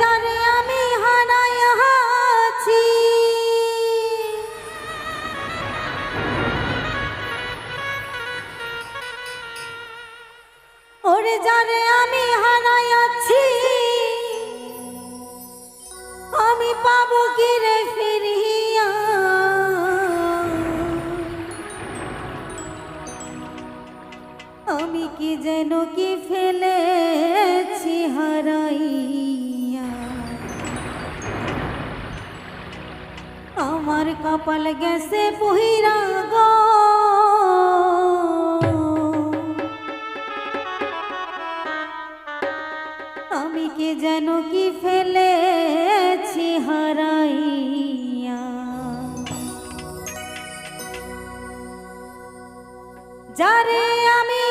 জানি আমি হারাইয়াছি ওরে জানে আমি হারাইয়াছি আমি পাবো কি রে ফিরিয়া? আমি কি যেন কি ফেলেছি হারাইয়া? আমার কপাল গেছে বহিরা আমি কি যেন কি ফেলেছি হারাইয়া। যারে আমি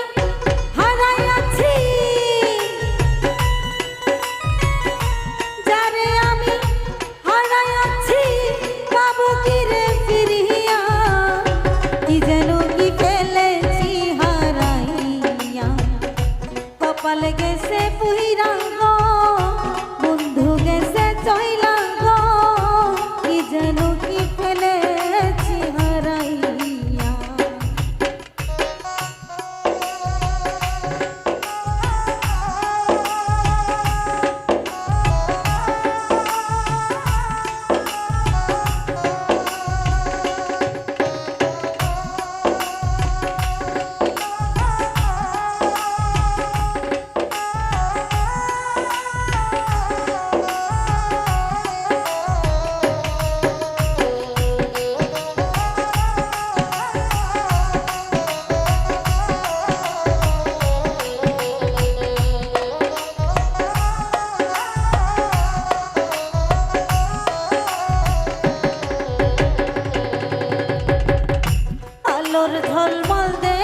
আলোর ঝলমল দে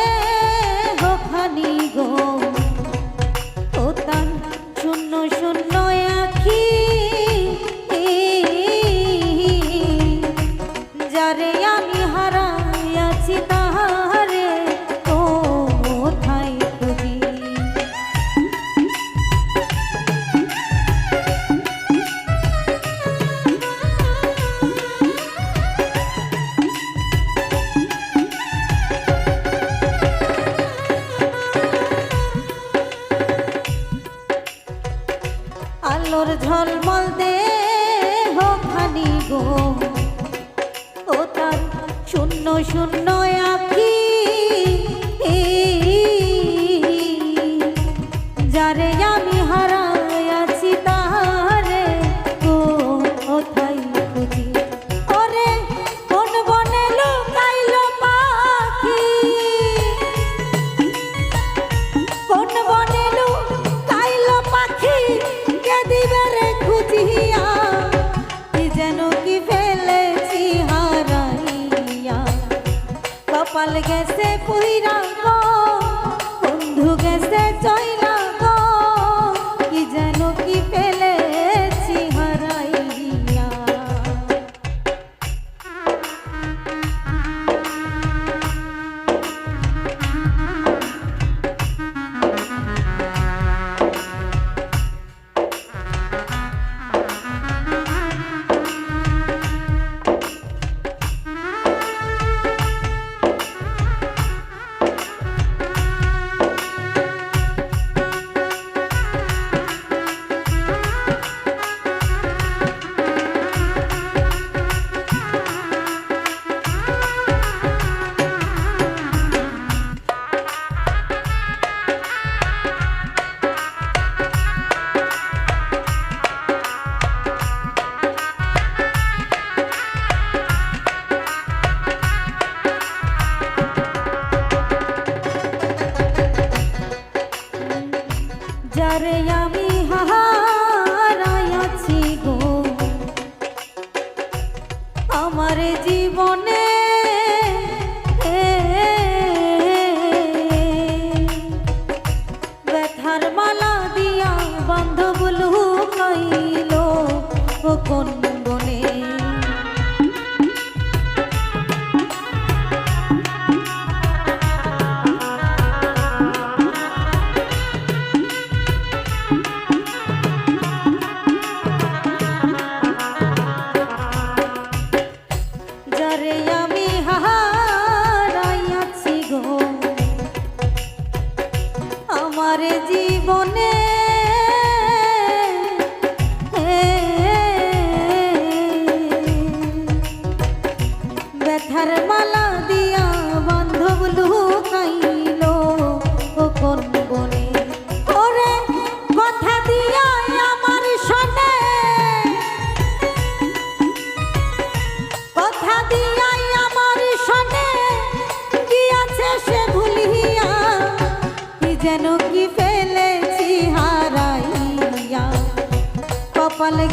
হোখানি গো। ও তান শূন্য শূন্য আখি। আলোর ঝলমল দে খানি গো। ও তার শূন্য শূন্য আঁকি যারে আমি গেছে পুইরা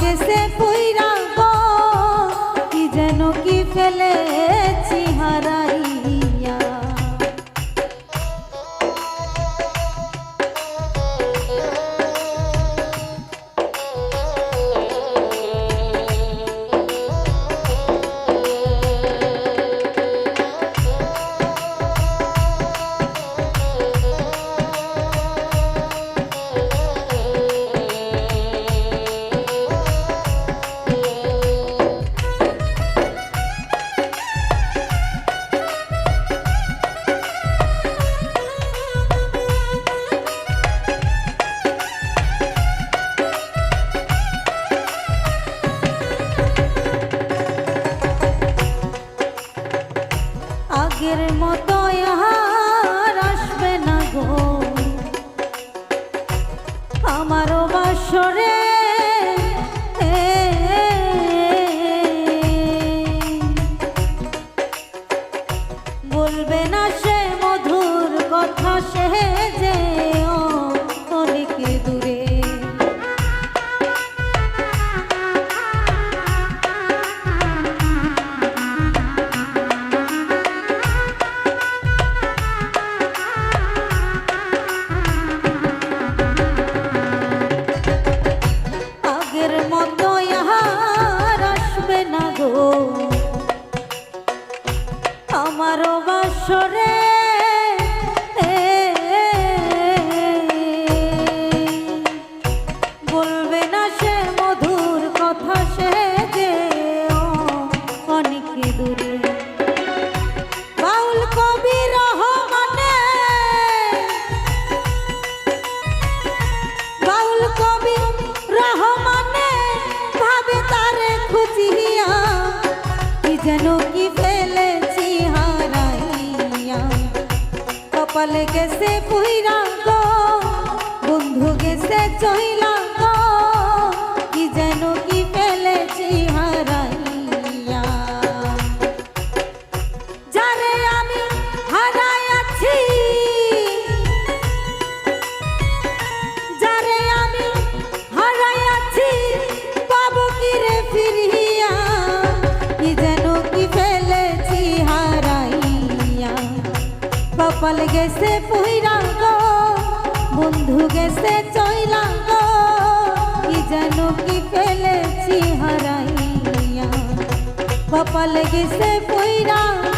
গেছে পুইরা গো কি যেন কি ফেলে মতো আর আসবে না আমারও বলবে না সে মধুর কথা সে কপাল গেছে পুইরা কপাল গেছে পুইরাঙ্গ বন্ধু গেছে চৈলাঙ্গ কি যেন কি ফেলেছি হারাইয়া। কপাল গেছে পুইরাঙ্গ